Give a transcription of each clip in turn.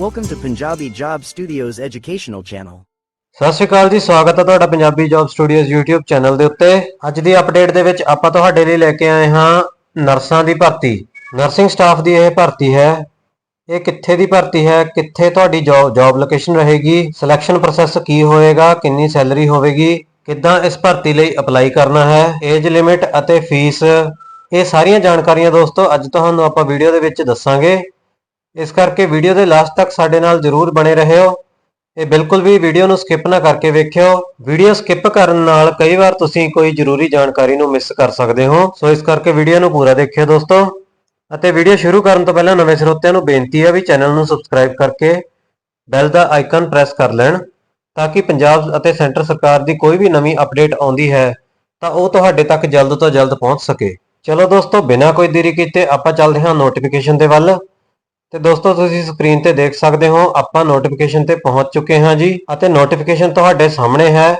Welcome to Punjabi Job Studios educational channel. ਸਤਿ ਸ਼੍ਰੀ ਅਕਾਲ ਜੀ, ਸਵਾਗਤ ਹੈ ਤੁਹਾਡਾ Punjabi job studios YouTube channel ਦੇ ਉੱਤੇ। ਅੱਜ ਦੀ ਅਪਡੇਟ ਦੇ ਵਿੱਚ ਆਪਾਂ ਤੁਹਾਡੇ ਲਈ ਲੈ ਕੇ ਆਏ ਹਾਂ ਨਰਸਾਂ ਦੀ ਭਰਤੀ। ਨਰਸਿੰਗ ਸਟਾਫ ਦੀ ਇਹ ਭਰਤੀ ਹੈ। ਇਹ ਕਿੱਥੇ ਦੀ ਭਰਤੀ ਹੈ? ਕਿੱਥੇ ਤੁਹਾਡੀ ਜੌਬ ਲੋਕੇਸ਼ਨ ਰਹੇਗੀ? ਸਿਲੈਕਸ਼ਨ ਪ੍ਰੋਸੈਸ ਕੀ ਹੋਏਗਾ? ਕਿੰਨੀ ਸੈਲਰੀ ਹੋਵੇਗੀ? ਕਿੱਦਾਂ ਇਸ ਭਰਤੀ ਲਈ ਅਪਲਾਈ ਕਰਨਾ ਹੈ? ਏਜ ਲਿਮਿਟ ਅਤੇ ਫੀਸ ਇਹ ਸਾਰੀਆਂ ਜਾਣਕਾਰੀਆਂ ਦੋਸਤੋ, ਅੱਜ ਤੁਹਾਨੂੰ ਆਪਾਂ ਵੀਡੀਓ ਦੇ ਵਿੱਚ ਦੱਸਾਂਗੇ। ਇਸ ਕਰਕੇ ਵੀਡੀਓ ਦੇ ਲਾਸਟ ਤੱਕ ਸਾਡੇ ਨਾਲ ਜਰੂਰ ਬਣੇ ਰਹਿਓ। ਇਹ ਬਿਲਕੁਲ ਵੀ ਵੀਡੀਓ ਨੂੰ ਸਕਿਪ ਨਾ ਕਰਕੇ ਵੇਖਿਓ। ਵੀਡੀਓ ਸਕਿਪ ਕਰਨ ਨਾਲ ਕਈ ਵਾਰ ਤੁਸੀਂ ਕੋਈ ਜ਼ਰੂਰੀ ਜਾਣਕਾਰੀ ਨੂੰ ਮਿਸ ਕਰ ਸਕਦੇ ਹੋ। ਸੋ ਇਸ ਕਰਕੇ ਵੀਡੀਓ ਨੂੰ ਪੂਰਾ ਦੇਖਿਓ ਦੋਸਤੋ। ਅਤੇ ਵੀਡੀਓ ਸ਼ੁਰੂ ਕਰਨ ਤੋਂ ਪਹਿਲਾਂ ਨਵੇਂ ਸਰੋਤਿਆਂ ਨੂੰ ਬੇਨਤੀ ਹੈ ਵੀ ਚੈਨਲ ਨੂੰ ਸਬਸਕ੍ਰਾਈਬ ਕਰਕੇ ਬੈਲ ਦਾ ਆਈਕਨ ਪ੍ਰੈਸ ਕਰ ਲੈਣ, ਤਾਂ ਕਿ ਪੰਜਾਬ ਅਤੇ ਸੈਂਟਰ ਸਰਕਾਰ ਦੀ ਕੋਈ ਵੀ ਨਵੀਂ ਅਪਡੇਟ ਆਉਂਦੀ ਹੈ, ਤਾਂ ਉਹ ਤੁਹਾਡੇ ਤੱਕ ਜਲਦ ਤੋਂ ਜਲਦ ਪਹੁੰਚ ਸਕੇ। ਚਲੋ ਦੋਸਤੋ, ਬਿਨਾਂ ਕੋਈ ਦੇਰੀ ਕੀਤੇ ਆਪਾਂ ਚੱਲਦੇ ਹਾਂ ਨੋਟੀਫਿਕੇਸ਼ਨ ਦੇ ਵੱਲ। ਤੇ ਦੋਸਤੋ, ਤੁਸੀਂ ਸਕਰੀਨ ਤੇ ਦੇਖ ਸਕਦੇ ਹੋ, ਆਪਾਂ ਨੋਟੀਫਿਕੇਸ਼ਨ ਤੇ ਪਹੁੰਚ ਚੁੱਕੇ ਹਾਂ ਜੀ, ਅਤੇ ਨੋਟੀਫਿਕੇਸ਼ਨ ਤੁਹਾਡੇ ਸਾਹਮਣੇ ਹੈ।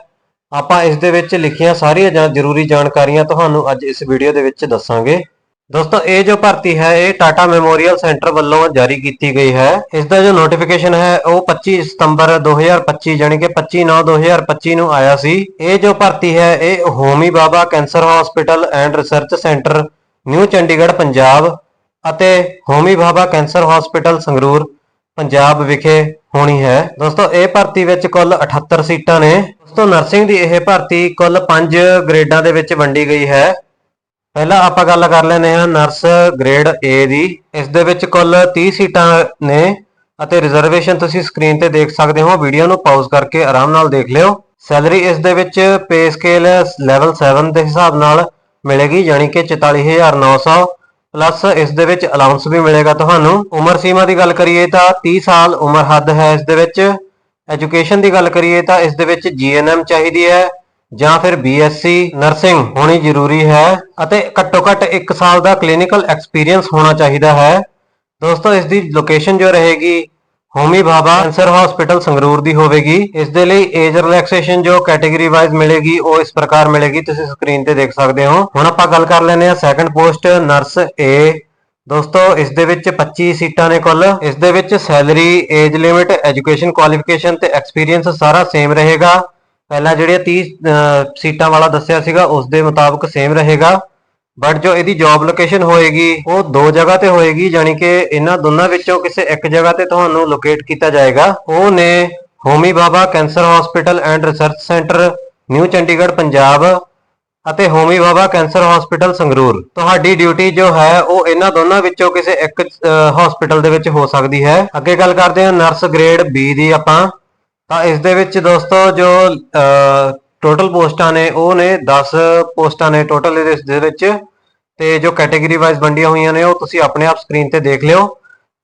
ਆਪਾਂ ਇਸ ਦੇ ਵਿੱਚ ਲਿਖੀਆਂ ਸਾਰੀਆਂ ਜਾਂ ਜ਼ਰੂਰੀ ਜਾਣਕਾਰੀਆਂ ਤੁਹਾਨੂੰ ਅੱਜ ਇਸ ਵੀਡੀਓ ਦੇ ਵਿੱਚ ਦੱਸਾਂਗੇ। ਦੋਸਤੋ, ਇਹ ਜੋ ਭਰਤੀ ਹੈ, ਇਹ ਟਾਟਾ ਮੈਮੋਰੀਅਲ ਸੈਂਟਰ ਵੱਲੋਂ ਜਾਰੀ ਕੀਤੀ ਗਈ ਹੈ। ਇਸ ਦਾ ਜੋ ਨੋਟੀਫਿਕੇਸ਼ਨ ਹੈ, ਉਹ 25 ਸਤੰਬਰ 2025 ਯਾਨੀ ਕਿ 25 9 2025 ਨੂੰ ਆਇਆ ਸੀ। ਇਹ ਜੋ ਭਰਤੀ ਹੈ, ਇਹ Homi Bhabha cancer hospital and research centre new Chandigarh, Punjab. ਅਤੇ ਹੋਮੀ ਬਾਬਾ ਕੈਂਸਰ ਹਸਪੀਟਲ ਸੰਗਰੂਰ, ਪੰਜਾਬ ਵਿਖੇ ਹੋਣੀ ਹੈ। ਦੋਸਤੋ, ਇਹ ਭਰਤੀ ਵਿੱਚ ਕੁੱਲ 78 ਸੀਟਾਂ ਨੇ। ਦੋਸਤੋ, ਨਰਸਿੰਗ ਦੀ ਇਹ ਭਰਤੀ ਕੁੱਲ 5 ਗ੍ਰੇਡਾਂ ਦੇ ਵਿੱਚ ਵੰਡੀ ਗਈ ਹੈ। ਪਹਿਲਾਂ ਆਪਾਂ ਗੱਲ ਕਰ ਲੈਨੇ ਹਾਂ ਨਰਸ ਗ੍ਰੇਡ A ਦੀ। ਇਸ ਦੇ ਵਿੱਚ ਕੁੱਲ 30 ਸੀਟਾਂ ਨੇ ਅਤੇ ਰਿਜ਼ਰਵੇਸ਼ਨ ਤੁਸੀਂ ਸਕਰੀਨ ਤੇ ਦੇਖ ਸਕਦੇ ਹੋ। ਵੀਡੀਓ ਨੂੰ ਪਾਜ਼ ਕਰਕੇ ਆਰਾਮ ਨਾਲ ਦੇਖ ਲਿਓ। ਸੈਲਰੀ ਇਸ ਦੇ ਵਿੱਚ ਪੇ ਸਕੇਲ ਲੈਵਲ 7 ਦੇ ਹਿਸਾਬ ਨਾਲ ਮਿਲੇਗੀ, ਯਾਨੀ ਕਿ 44900 ਪਲੱਸ ਇਸ ਦੇ ਵਿੱਚ ਅਲਾਉਂਸ ਵੀ ਮਿਲੇਗਾ ਤੁਹਾਨੂੰ। ਉਮਰ ਸੀਮਾ ਦੀ ਗੱਲ ਕਰੀਏ ਤਾਂ 30 ਸਾਲ ਉਮਰ ਹੱਦ ਹੈ ਇਸ ਦੇ ਵਿੱਚ। ਐਜੂਕੇਸ਼ਨ ਦੀ ਗੱਲ ਕਰੀਏ ਤਾਂ ਇਸ ਦੇ ਵਿੱਚ ਜੀਐਨਐਮ ਚਾਹੀਦੀ ਹੈ ਜਾਂ ਫਿਰ ਬੀਐਸਸੀ ਨਰਸਿੰਗ ਹੋਣੀ ਜ਼ਰੂਰੀ ਹੈ ਅਤੇ ਘੱਟੋ ਘੱਟ 1 ਸਾਲ ਦਾ ਕਲੀਨਿਕਲ ਐਕਸਪੀਰੀਅੰਸ ਹੋਣਾ ਚਾਹੀਦਾ ਹੈ। ਦੋਸਤੋ, ਇਸ ਦੀ ਲੋਕੇਸ਼ਨ ਜੋ ਰਹੇਗੀ ਹੋਮੀ ਬਾਬਾ ਕੈਂਸਰ ਹਸਪੀਟਲ ਸੰਗਰੂਰ ਦੀ ਹੋਵੇਗੀ। ਇਸ ਦੇ ਲਈ ਏਜ ਰਿਲੈਕਸੇਸ਼ਨ ਜੋ ਕੈਟਾਗਰੀ ਵਾਈਜ਼ ਮਿਲੇਗੀ, ਉਹ ਇਸ ਪ੍ਰਕਾਰ ਮਿਲੇਗੀ। ਤੁਸੀਂ ਸਕਰੀਨ ਤੇ ਦੇਖ ਸਕਦੇ ਹੋ। ਹੁਣ ਆਪਾਂ ਗੱਲ ਕਰ ਲੈਂਦੇ ਹਾਂ ਸੈਕੰਡ ਪੋਸਟ ਨਰਸ ਏ ਦੋਸਤੋ, ਇਸ ਦੇ ਵਿੱਚ 25 ਸੀਟਾਂ ਨੇ ਕੁੱਲ। ਇਸ ਦੇ ਵਿੱਚ salary age limit education qualification ਤੇ ਐਕਸਪੀਰੀਅੰਸ ਸਾਰਾ ਸੇਮ ਰਹੇਗਾ। ਪਹਿਲਾਂ ਜਿਹੜੇ 30 ਸੀਟਾਂ ਵਾਲਾ ਦੱਸਿਆ ਸੀਗਾ, ਉਸ ਦੇ ਮੁਤਾਬਕ ਸੇਮ ਰਹੇਗਾ। ਬਟ ਜੋ ਇਹਦੀ ਜੌਬ ਲੋਕੇਸ਼ਨ ਹੋਏਗੀ, ਉਹ ਦੋ ਜਗ੍ਹਾ ਤੇ ਹੋਏਗੀ ਯਾਨੀ ਕਿ ਇਹਨਾਂ ਦੋਨਾਂ ਵਿੱਚੋਂ ਕਿਸੇ ਇੱਕ ਜਗ੍ਹਾ ਤੇ ਤੁਹਾਨੂੰ ਲੋਕੇਟ ਕੀਤਾ ਜਾਏਗਾ। ਉਹ ਨੇ Homi Bhabha cancer hospital and research centre new Chandigarh Punjab ਅਤੇ ਹੋਮੀ ਬਾਬਾ ਕੈਂਸਰ ਹਸਪੀਟਲ ਸੰਗਰੂਰ। ਤੁਹਾਡੀ ਡਿਊਟੀ ਜੋ ਹੈ, ਉਹ ਇਹਨਾਂ ਦੋਨਾਂ ਵਿੱਚੋਂ ਕਿਸੇ ਇੱਕ ਹਸਪੀਟਲ ਦੇ ਵਿੱਚ ਹੋ ਸਕਦੀ ਹੈ। ਅੱਗੇ ਗੱਲ ਕਰਦੇ ਹਾਂ ਨਰਸ ਗ੍ਰੇਡ B ਦੀ ਆਪਾਂ। ਤਾਂ ਇਸ ਦੇ ਵਿੱਚ ਦੋਸਤੋ ਜੋ ਟੋਟਲ ਪੋਸਟਾਂ ਨੇ, ਉਹ ਨੇ 10 ਪੋਸਟਾਂ ਨੇ ਟੋਟਲ ਇਸ ਦੇ ਵਿੱਚ ਤੇ ਜੋ ਕੈਟਾਗਰੀ ਵਾਈਜ਼ ਵੰਡੀਆਂ ਹੋਈਆਂ ਨੇ, ਉਹ ਤੁਸੀਂ ਆਪਣੇ ਆਪ ਸਕਰੀਨ ਤੇ ਦੇਖ ਲਿਓ।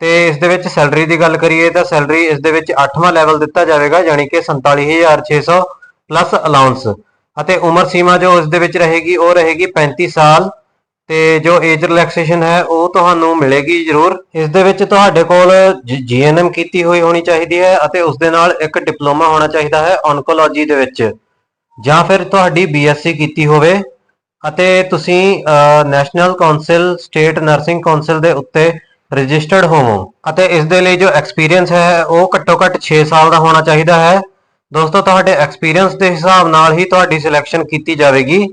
ਤੇ ਇਸ ਦੇ ਵਿੱਚ ਸੈਲਰੀ ਦੀ ਗੱਲ ਕਰੀਏ ਤਾਂ ਸੈਲਰੀ ਇਸ ਦੇ ਵਿੱਚ 8ਵਾਂ ਲੈਵਲ ਦਿੱਤਾ ਜਾਵੇਗਾ ਯਾਨੀ ਕਿ 47600 ਪਲੱਸ ਅਲਾਉਂਸ ਅਤੇ ਉਮਰ ਸੀਮਾ ਜੋ ਇਸ ਦੇ ਵਿੱਚ ਰਹੇਗੀ, ਉਹ ਰਹੇਗੀ 35 ਸਾਲ। ਤੇ ਜੋ ਏਜ ਰਿਲੈਕਸੇਸ਼ਨ ਹੈ, ਉਹ ਤੁਹਾਨੂੰ ਮਿਲੇਗੀ ਜ਼ਰੂਰ। ਇਸ ਦੇ ਵਿੱਚ ਤੁਹਾਡੇ ਕੋਲ ਜੀਐਨਐਮ ਕੀਤੀ ਹੋਈ ਹੋਣੀ ਚਾਹੀਦੀ ਹੈ ਅਤੇ ਉਸ ਦੇ ਨਾਲ ਇੱਕ ਡਿਪਲੋਮਾ ਹੋਣਾ ਚਾਹੀਦਾ ਹੈ ਔਨਕੋਲੋਜੀ ਦੇ ਵਿੱਚ। ਜਾਂ ਫਿਰ ਤੁਹਾਡੀ ਬੀਐਸਸੀ ਕੀਤੀ ਹੋਵੇ ਅਤੇ ਤੁਸੀਂ national council state nursing council ਦੇ ਉੱਤੇ ਰਜਿਸਟਰਡ ਹੋਵੋ। ਅਤੇ ਇਸ ਦੇ ਲਈ ਜੋ ਐਕਸਪੀਰੀਅੰਸ ਹੈ, ਉਹ ਘੱਟੋ ਘੱਟ 6 ਸਾਲ ਦਾ ਹੋਣਾ ਚਾਹੀਦਾ ਹੈ। ਦੋਸਤੋ, ਤੁਹਾਡੇ ਐਕਸਪੀਰੀਅੰਸ ਦੇ ਹਿਸਾਬ ਨਾਲ ਹੀ ਤੁਹਾਡੀ ਸਿਲੈਕਸ਼ਨ ਕੀਤੀ ਜਾਵੇਗੀ।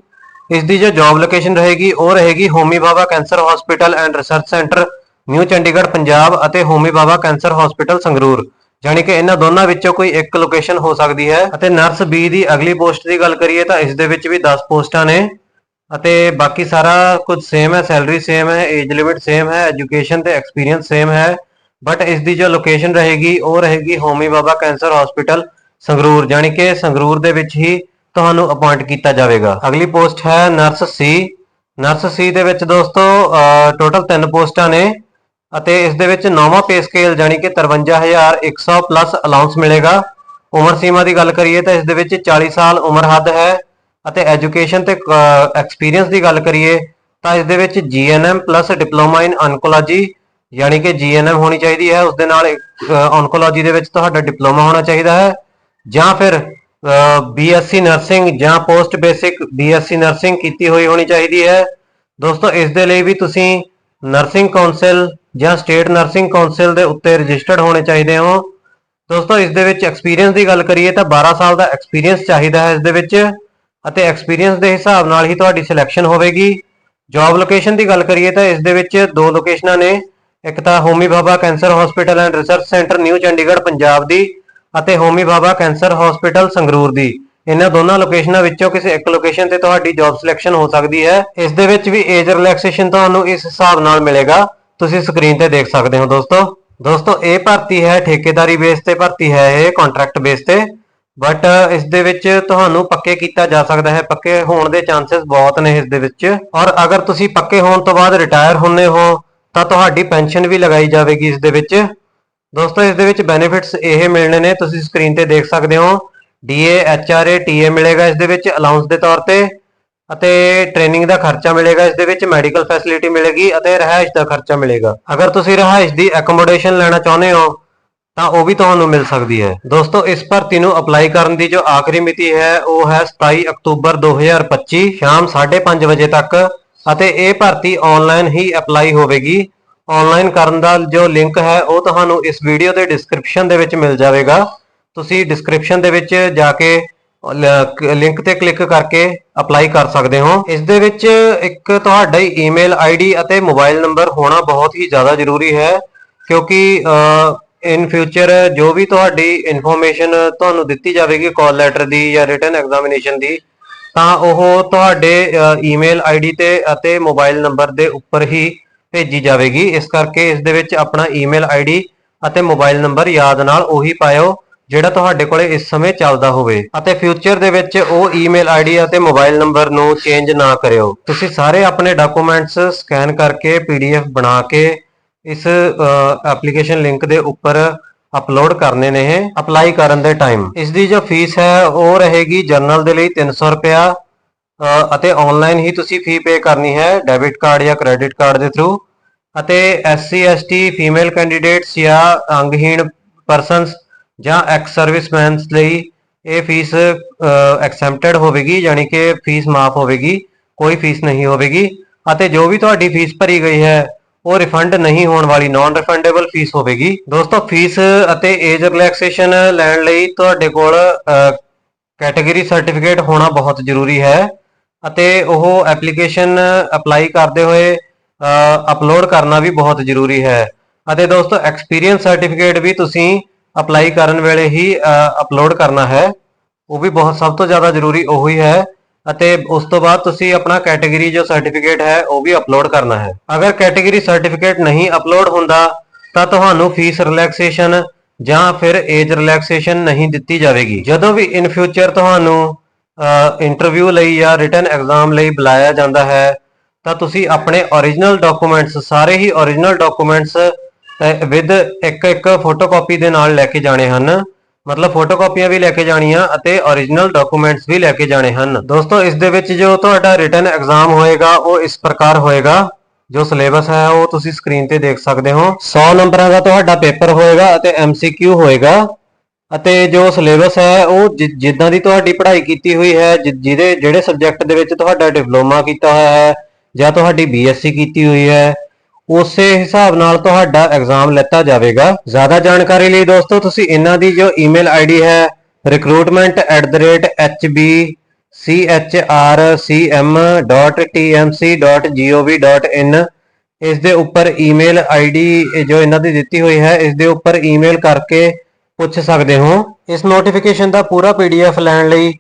ਇਸ ਦੀ ਜੋ ਜੌਬ ਲੋਕੇਸ਼ਨ ਰਹੇਗੀ, ਉਹ ਰਹੇਗੀ Homi Bhabha cancer hospital and research centre new Chandigarh, Punjab ਅਤੇ ਹੋਮੀ ਬਾਬਾ ਕੈਂਸਰ ਹਸਪੀਟਲ ਸੰਗਰੂਰ। ਜਾਣੀ ਕਿ ਇਹਨਾਂ ਦੋਨਾਂ ਵਿੱਚੋਂ ਕੋਈ ਇੱਕ ਲੋਕੇਸ਼ਨ ਹੋ ਸਕਦੀ ਹੈ। ਅਤੇ ਨਰਸ ਬੀ ਦੀ ਅਗਲੀ ਪੋਸਟ ਦੀ ਗੱਲ ਕਰੀਏ ਤਾਂ ਇਸ ਦੇ ਵਿੱਚ ਵੀ 10 ਪੋਸਟਾਂ ਨੇ। ਅਤੇ ਬਾਕੀ ਸਾਰਾ ਕੁਝ ਸੇਮ ਹੈ ਸੈਲਰੀ ਸੇਮ ਹੈ ਏਜ ਲਿਮਿਟ ਸੇਮ ਹੈ ਐਜੂਕੇਸ਼ਨ ਤੇ ਐਕਸਪੀਰੀਅੰਸ ਸੇਮ ਹੈ। ਬਟ ਇਸ ਦੀ ਜੋ ਲੋਕੇਸ਼ਨ ਰਹੇਗੀ, ਉਹ ਰਹੇਗੀ ਹੋਮੀ ਬਾਬਾ ਕੈਂਸਰ ਹਸਪੀਟਲ ਸੰਗਰੂਰ। ਜਾਣੀ ਕਿ ਸੰਗਰੂਰ ਦੇ ਵਿੱਚ ਹੀ ਤੁਹਾਨੂੰ ਅਪਾਇੰਟ ਕੀਤਾ ਜਾਵੇਗਾ। ਅਗਲੀ ਪੋਸਟ ਹੈ ਨਰਸ ਸੀ ਨਰਸ ਸੀ ਦੇ ਵਿੱਚ ਦੋਸਤੋ ਟੋਟਲ 3 ਪੋਸਟਾਂ ਨੇ। ਅਤੇ ਇਸ ਦੇ ਵਿੱਚ ਨੌਵਾਂ ਪੇ ਸਕੇਲ ਜਾਨੀ ਕਿ 53100 ਪਲੱਸ ਅਲਾਉਂਸ ਮਿਲੇਗਾ। ਉਮਰ ਸੀਮਾ ਦੀ ਗੱਲ ਕਰੀਏ ਤਾਂ ਇਸ ਦੇ ਵਿੱਚ 40 ਸਾਲ ਉਮਰ ਹੱਦ ਹੈ ਅਤੇ ਐਜੂਕੇਸ਼ਨ ਤੇ ਐਕਸਪੀਰੀਅੰਸ ਦੀ ਗੱਲ ਕਰੀਏ ਤਾਂ ਇਸ ਦੇ ਵਿੱਚ GNM plus diploma in oncology ਯਾਨੀ ਕਿ ਜੀਐਨਐਮ ਹੋਣੀ ਚਾਹੀਦੀ ਹੈ। ਉਸ ਦੇ ਨਾਲ ਔਨਕੋਲੋਜੀ ਦੇ ਵਿੱਚ ਤੁਹਾਡਾ ਡਿਪਲੋਮਾ ਹੋਣਾ ਚਾਹੀਦਾ ਹੈ ਜਾਂ ਫਿਰ ਬੀਐਸਸੀ ਨਰਸਿੰਗ ਜਾਂ ਪੋਸਟ ਬੇਸਿਕ ਬੀਐਸਸੀ ਨਰਸਿੰਗ ਕੀਤੀ ਹੋਈ ਹੋਣੀ ਚਾਹੀਦੀ ਹੈ। ਦੋਸਤੋ, ਇਸ ਦੇ ਲਈ ਵੀ ਤੁਸੀਂ ਨਰਸਿੰਗ ਕਾਉਂਸਲ ਜਾਂ ਸਟੇਟ ਨਰਸਿੰਗ ਕਾਉਂਸਲ ਦੇ ਉੱਤੇ ਰਜਿਸਟਰਡ ਹੋਣੇ ਚਾਹੀਦੇ ਹੋ। ਦੋਸਤੋ, ਇਸ ਦੇ ਵਿੱਚ ਐਕਸਪੀਰੀਅੰਸ ਦੀ ਗੱਲ ਕਰੀਏ ਤਾਂ 12 ਸਾਲ ਦਾ ਐਕਸਪੀਰੀਅੰਸ ਚਾਹੀਦਾ ਹੈ ਇਸ ਦੇ ਵਿੱਚ ਅਤੇ ਐਕਸਪੀਰੀਅੰਸ ਦੇ ਹਿਸਾਬ ਨਾਲ ਹੀ ਤੁਹਾਡੀ ਸਿਲੈਕਸ਼ਨ ਹੋਵੇਗੀ। ਜੌਬ ਲੋਕੇਸ਼ਨ ਦੀ ਗੱਲ ਕਰੀਏ ਤਾਂ ਇਸ ਦੇ ਵਿੱਚ ਦੋ ਲੋਕੇਸ਼ਨਾਂ ਨੇ। ਇੱਕ ਤਾਂ Homi Bhabha cancer hospital and research centre new Chandigarh, Punjab ਦੀ ਅਤੇ ਹੋਮੀ ਬਾਬਾ ਕੈਂਸਰ ਹਸਪੀਟਲ ਸੰਗਰੂਰ ਦੀ। ਇਹਨਾਂ ਦੋਨਾਂ ਲੋਕੇਸ਼ਨਾਂ ਵਿੱਚੋਂ ਕਿਸੇ ਇੱਕ ਲੋਕੇਸ਼ਨ ਤੇ ਤੁਹਾਡੀ ਜੌਬ ਸਿਲੈਕਸ਼ਨ ਹੋ ਸਕਦੀ ਹੈ। ਇਸ ਦੇ ਵਿੱਚ ਵੀ ਏਜ ਰਿਲੈਕਸੇਸ਼ਨ ਤੁਹਾਨੂੰ ਇਸ ਹਿਸਾਬ ਨਾਲ ਮਿਲੇਗਾ। ਤੁਸੀਂ ਸਕਰੀਨ ਤੇ ਦੇਖ ਸਕਦੇ ਹੋ ਦੋਸਤੋ। ਦੋਸਤੋ, ਇਹ ਭਰਤੀ ਹੈ ਠੇਕੇਦਾਰੀ ਬੇਸ ਤੇ, ਭਰਤੀ ਹੈ ਇਹ ਕੰਟਰੈਕਟ ਬੇਸ ਤੇ। ਬਟ ਇਸ ਦੇ ਵਿੱਚ ਤੁਹਾਨੂੰ ਪੱਕੇ ਕੀਤਾ ਜਾ ਸਕਦਾ ਹੈ। ਪੱਕੇ ਹੋਣ ਦੇ ਚਾਂਸਸ ਬਹੁਤ ਨੇ ਇਸ ਦੇ ਵਿੱਚ। ਔਰ ਅਗਰ ਤੁਸੀਂ ਪੱਕੇ ਹੋਣ ਤੋਂ ਬਾਅਦ ਰਿਟਾਇਰ ਹੁੰਨੇ ਹੋ, ਤਾਂ ਤੁਹਾਡੀ ਪੈਨਸ਼ਨ ਵੀ ਲਗਾਈ ਜਾਵੇਗੀ ਇਸ ਦੇ ਵਿੱਚ। ਦੋਸਤੋ, ਇਸ ਦੇ ਵਿੱਚ ਬੈਨੀਫਿਟਸ ਇਹ ਮਿਲਣੇ ਨੇ। ਤੁਸੀਂ ਸਕਰੀਨ ਤੇ ਦੇਖ ਸਕਦੇ ਹੋ। ਡੀਏ ਐਚਆਰਏ ਟੀਏ ਮਿਲੇਗਾ ਇਸ ਦੇ ਵਿੱਚ ਅਲਾਉਂਸ ਦੇ ਤੌਰ ਤੇ ਅਤੇ ਟ੍ਰੇਨਿੰਗ ਦਾ ਖਰਚਾ ਮਿਲੇਗਾ ਇਸ ਦੇ ਵਿੱਚ ਮੈਡੀਕਲ ਫੈਸਿਲਿਟੀ ਮਿਲੇਗੀ ਅਤੇ ਰਿਹਾਇਸ਼ ਦਾ ਖਰਚਾ ਮਿਲੇਗਾ। ਅਗਰ ਤੁਸੀਂ ਰਿਹਾਇਸ਼ ਦੀ ਐਕੋਮੋਡੇਸ਼ਨ ਲੈਣਾ ਚਾਹੁੰਦੇ ਹੋ, ਤਾਂ ਉਹ ਵੀ ਤੁਹਾਨੂੰ ਮਿਲ ਸਕਦੀ ਹੈ। ਦੋਸਤੋ, ਇਸ ਭਰਤੀ ਨੂੰ ਅਪਲਾਈ ਕਰਨ ਦੀ ਜੋ ਆਖਰੀ ਮਿਤੀ ਹੈ, ਉਹ ਹੈ 27 ਅਕਤੂਬਰ 2025 ਸ਼ਾਮ 5:30 ਵਜੇ ਤੱਕ ਅਤੇ ਇਹ ਭਰਤੀ ਆਨਲਾਈਨ ਹੀ ਅਪਲਾਈ ਹੋਵੇਗੀ। ਆਨਲਾਈਨ ਕਰਨ ਦਾ ਜੋ ਲਿੰਕ ਹੈ, ਉਹ ਤੁਹਾਨੂੰ ਇਸ ਵੀਡੀਓ ਦੇ ਡਿਸਕ੍ਰਿਪਸ਼ਨ ਦੇ ਵਿੱਚ ਮਿਲ ਜਾਵੇਗਾ। ਤੁਸੀਂ ਡਿਸਕ੍ਰਿਪਸ਼ਨ ਦੇ ਵਿੱਚ ਜਾ ਕੇ ਲਿੰਕ ਤੇ ਕਲਿੱਕ ਕਰਕੇ ਅਪਲਾਈ ਕਰ ਸਕਦੇ ਹੋ। ਇਸ ਦੇ ਵਿੱਚ ਇੱਕ ਤੁਹਾਡਾ ਈਮੇਲ ਆਈਡੀ ਅਤੇ ਮੋਬਾਈਲ ਨੰਬਰ ਹੋਣਾ ਬਹੁਤ ਹੀ ਜ਼ਿਆਦਾ ਜ਼ਰੂਰੀ ਹੈ, ਕਿਉਂਕਿ ਇਨ ਫਿਊਚਰ ਜੋ ਵੀ ਤੁਹਾਡੀ ਇਨਫੋਰਮੇਸ਼ਨ ਤੁਹਾਨੂੰ ਦਿੱਤੀ ਜਾਵੇਗੀ ਕਾਲ ਲੈਟਰ ਦੀ ਜਾਂ ਰਿਟਨ ਐਗਜ਼ਾਮੀਨੇਸ਼ਨ ਦੀ, ਤਾਂ ਉਹ ਤੁਹਾਡੇ ਈਮੇਲ ਆਈਡੀ ਤੇ ਅਤੇ ਮੋਬਾਈਲ ਨੰਬਰ ਦੇ ਉੱਪਰ ਹੀ ਭੇਜੀ ਜਾਵੇਗੀ। ਇਸ ਕਰਕੇ ਇਸ ਦੇ ਵਿੱਚ ਆਪਣਾ ਈਮੇਲ ਆਈਡੀ ਅਤੇ ਮੋਬਾਈਲ ਨੰਬਰ ਯਾਦ ਨਾਲ ਉਹੀ ਪਾਇਓ। ਜਿਹੜਾ ਤੁਹਾਡੇ ਕੋਲੇ ਇਸ ਸਮੇਂ ਚੱਲਦਾ ਹੋਵੇ ਅਤੇ ਫਿਊਚਰ ਦੇ ਵਿੱਚ ਉਹ ਈਮੇਲ ਆਈਡੀ ਅਤੇ ਮੋਬਾਈਲ ਨੰਬਰ ਨੂੰ ਚੇਂਜ ਨਾ ਕਰਿਓ। ਤੁਸੀਂ ਸਾਰੇ ਆਪਣੇ ਡਾਕੂਮੈਂਟਸ ਸਕੈਨ ਕਰਕੇ ਪੀਡੀਐਫ ਬਣਾ ਕੇ ਇਸ ਐਪਲੀਕੇਸ਼ਨ ਲਿੰਕ ਦੇ ਉੱਪਰ ਅਪਲੋਡ ਕਰਨੇ ਨੇ ਅਪਲਾਈ ਕਰਨ ਦੇ ਟਾਈਮ ਇਸ ਦੀ ਜੋ ਫੀਸ ਹੈ ਉਹ ਰਹੇਗੀ ਜਰਨਲ ਦੇ ਲਈ 300 ਰੁਪਿਆ ਅ, ਅਤੇ ਆਨਲਾਈਨ ਹੀ ਤੁਸੀਂ ਫੀ ਪੇ ਕਰਨੀ ਹੈ ਡੈਬਿਟ ਕਾਰਡ ਜਾਂ ਕ੍ਰੈਡਿਟ ਕਾਰਡ ਦੇ ਥਰੂ ਅਤੇ ਐਸਸੀ ਐਸਟੀ ਫੀਮੇਲ ਕੈਂਡੀਡੇਟਸ ਜਾਂ ਅੰਗਹੀਣ ਪਰਸਨਸ ਜਾਂ ਐਕਸ ਸਰਵਿਸਮੈਨਸ ਲਈ ਇਹ ਫੀਸ ਐਕਸੈਂਪਟਡ ਹੋਵੇਗੀ, ਯਾਨੀ ਕਿ ਫੀਸ ਮਾਫ ਹੋਵੇਗੀ, ਕੋਈ ਫੀਸ ਨਹੀਂ ਹੋਵੇਗੀ, ਅਤੇ ਜੋ ਵੀ ਤੁਹਾਡੀ ਫੀਸ ਭਰੀ ਗਈ ਹੈ, ਉਹ ਰਿਫੰਡ ਨਹੀਂ ਹੋਣ ਵਾਲੀ ਨਾਨ ਰਿਫੰਡੇਬਲ ਫੀਸ ਹੋਵੇਗੀ। ਦੋਸਤੋ ਫੀਸ ਅਤੇ ਏਜ ਰਿਲੈਕਸੇਸ਼ਨ ਲੈਣ ਲਈ ਤੁਹਾਡੇ ਕੋਲ ਕੈਟਾਗਰੀ ਸਰਟੀਫਿਕੇਟ ਹੋਣਾ ਬਹੁਤ ਜ਼ਰੂਰੀ ਹੈ, ਅਤੇ ਉਹ ਐਪਲੀਕੇਸ਼ਨ ਅਪਲਾਈ ਕਰਦੇ ਹੋਏ ਅਪਲੋਡ ਕਰਨਾ ਵੀ ਬਹੁਤ ਜ਼ਰੂਰੀ ਹੈ। ਅਤੇ ਦੋਸਤੋ ਐਕਸਪੀਰੀਅੰਸ ਸਰਟੀਫਿਕੇਟ ਵੀ ਤੁਸੀਂ ਅਪਲਾਈ ਕਰਨ ਵੇਲੇ ਹੀ ਅਪਲੋਡ ਕਰਨਾ ਹੈ। ਉਹ ਵੀ ਬਹੁਤ, ਸਭ ਤੋਂ ਜ਼ਿਆਦਾ ਜ਼ਰੂਰੀ ਉਹੀ ਹੈ ਅਤੇ ਉਸ ਤੋਂ ਬਾਅਦ ਤੁਸੀਂ ਆਪਣਾ ਕੈਟਾਗਰੀ ਜੋ ਸਰਟੀਫਿਕੇਟ ਹੈ, ਉਹ ਵੀ ਅਪਲੋਡ ਕਰਨਾ ਹੈ। ਅਗਰ ਕੈਟਾਗਰੀ ਸਰਟੀਫਿਕੇਟ ਨਹੀਂ ਅਪਲੋਡ ਹੁੰਦਾ, ਤਾਂ ਤੁਹਾਨੂੰ ਫੀਸ ਰਿਲੈਕਸੇਸ਼ਨ ਜਾਂ ਫਿਰ ਏਜ ਰਿਲੈਕਸੇਸ਼ਨ ਨਹੀਂ ਦਿੱਤੀ ਜਾਵੇਗੀ। ਜਦੋਂ ਵੀ ਇਨ ਫਿਊਚਰ ਤੁਹਾਨੂੰ ਇੰਟਰਵਿਊ ਲਈ ਜਾਂ ਰਿਟਨ ਐਗਜ਼ਾਮ ਲਈ ਬੁਲਾਇਆ ਜਾਂਦਾ ਹੈ, ਤਾਂ ਤੁਸੀਂ ਆਪਣੇ origignal ਡਾਕੂਮੈਂਟਸ ਸਾਰੇ ਹੀ origignal ਡਾਕੂਮੈਂਟਸ ਵਿਦ ਇੱਕ ਇੱਕ ਫੋਟੋਕਾਪੀ ਦੇ ਨਾਲ ਲੈ ਕੇ ਜਾਣੇ ਹਨ। ਮਤਲਬ ਫੋਟੋਕਾਪੀਆਂ ਵੀ ਲੈ ਕੇ ਜਾਣੀਆਂ ਅਤੇ origignal ਡਾਕੂਮੈਂਟਸ ਵੀ ਲੈ ਕੇ ਜਾਣੇ ਹਨ। ਦੋਸਤੋ, ਇਸ ਦੇ ਵਿੱਚ ਜੋ ਤੁਹਾਡਾ ਰਿਟਨ ਐਗਜ਼ਾਮ ਹੋਏਗਾ, ਉਹ ਇਸ ਪ੍ਰਕਾਰ ਹੋਏਗਾ। ਜੋ ਸਿਲੇਬਸ ਹੈ, ਉਹ ਤੁਸੀਂ ਸਕਰੀਨ ਤੇ ਦੇਖ ਸਕਦੇ ਹੋ। 100 ਨੰਬਰਾਂ ਦਾ ਤੁਹਾਡਾ ਪੇਪਰ ਹੋਏਗਾ ਅਤੇ MCQ ਹੋਏਗਾ। ਅਤੇ ਜੋ ਸਿਲੇਬਸ ਹੈ, ਉਹ ਜਿ- ਜਿੱਦਾਂ ਦੀ ਤੁਹਾਡੀ ਪੜ੍ਹਾਈ ਕੀਤੀ ਹੋਈ ਹੈ, ਜਿ- ਜਿਹਦੇ, ਜਿਹੜੇ ਸਬਜੈਕਟ ਦੇ ਵਿੱਚ ਤੁਹਾਡਾ ਡਿਪਲੋਮਾ ਕੀਤਾ ਹੋਇਆ ਹੈ, ਜਾਂ ਤੁਹਾਡੀ ਬੀਐਸਸੀ ਕੀਤੀ ਹੋਈ ਹੈ ਉਸੇ ਹਿਸਾਬ ਨਾਲ ਤੁਹਾਡਾ ਐਗਜ਼ਾਮ ਲੈਤਾ ਜਾਵੇਗਾ। ਜ਼ਿਆਦਾ ਜਾਣਕਾਰੀ ਲਈ ਦੋਸਤੋ, ਤੁਸੀਂ ਇਹਨਾਂ ਦੀ ਜੋ ਈਮੇਲ ਆਈਡੀ ਹੈ recruitment@chbrcm.tmc.gov.in ਇਸ ਦੇ ਉੱਪਰ ਈਮੇਲ ਆਈਡੀ ਜੋ ਇਹਨਾਂ ਦੀ ਦਿੱਤੀ ਹੋਈ ਹੈ, ਇਸ ਦੇ ਉੱਪਰ ਈਮੇਲ ਕਰਕੇ ਪੁੱਛ ਸਕਦੇ ਹੋ। ਇਸ ਨੋਟੀਫਿਕੇਸ਼ਨ ਦਾ ਪੂਰਾ ਪੀਡੀਐਫ ਲੈਣ ਲਈ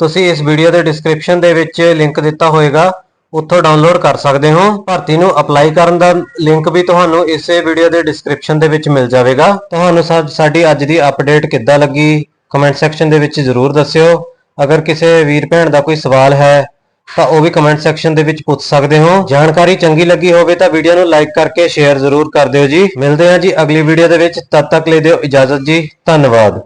ਤੁਸੀਂ ਇਸ ਵੀਡੀਓ ਦੇ ਡਿਸਕ੍ਰਿਪਸ਼ਨ ਦੇ ਵਿੱਚ ਲਿੰਕ ਦਿੱਤਾ ਹੋਏਗਾ। ਉੱਥੋਂ ਡਾਊਨਲੋਡ ਕਰ ਸਕਦੇ ਹੋ। ਭਰਤੀ ਨੂੰ ਅਪਲਾਈ ਕਰਨ ਦਾ ਲਿੰਕ ਵੀ ਤੁਹਾਨੂੰ ਇਸੇ ਵੀਡੀਓ ਦੇ ਡਿਸਕ੍ਰਿਪਸ਼ਨ ਦੇ ਵਿੱਚ ਮਿਲ ਜਾਵੇਗਾ। ਤੁਹਾਨੂੰ ਸਾਡੀ ਅੱਜ ਦੀ ਅਪਡੇਟ ਕਿੱਦਾਂ ਲੱਗੀ ਕਮੈਂਟ ਸੈਕਸ਼ਨ ਦੇ ਵਿੱਚ ਜ਼ਰੂਰ ਦੱਸਿਓ। ਅਗਰ ਕਿਸੇ ਵੀਰ ਭੈਣ ਦਾ ਕੋਈ ਸਵਾਲ ਹੈ, ਤਾਂ ਉਹ ਵੀ ਕਮੈਂਟ ਸੈਕਸ਼ਨ ਦੇ ਵਿੱਚ ਪੁੱਛ ਸਕਦੇ ਹੋ। ਜਾਣਕਾਰੀ ਚੰਗੀ ਲੱਗੀ ਹੋਵੇ ਤਾਂ ਵੀਡੀਓ ਨੂੰ ਲਾਈਕ ਕਰਕੇ ਸ਼ੇਅਰ ਜ਼ਰੂਰ ਕਰ ਦਿਓ ਜੀ। ਮਿਲਦੇ ਹਾਂ ਜੀ ਅਗਲੀ ਵੀਡੀਓ ਦੇ ਵਿੱਚ। ਤਦ ਤੱਕ ਲਈ ਦਿਓ ਇਜਾਜ਼ਤ ਜੀ। ਧੰਨਵਾਦ।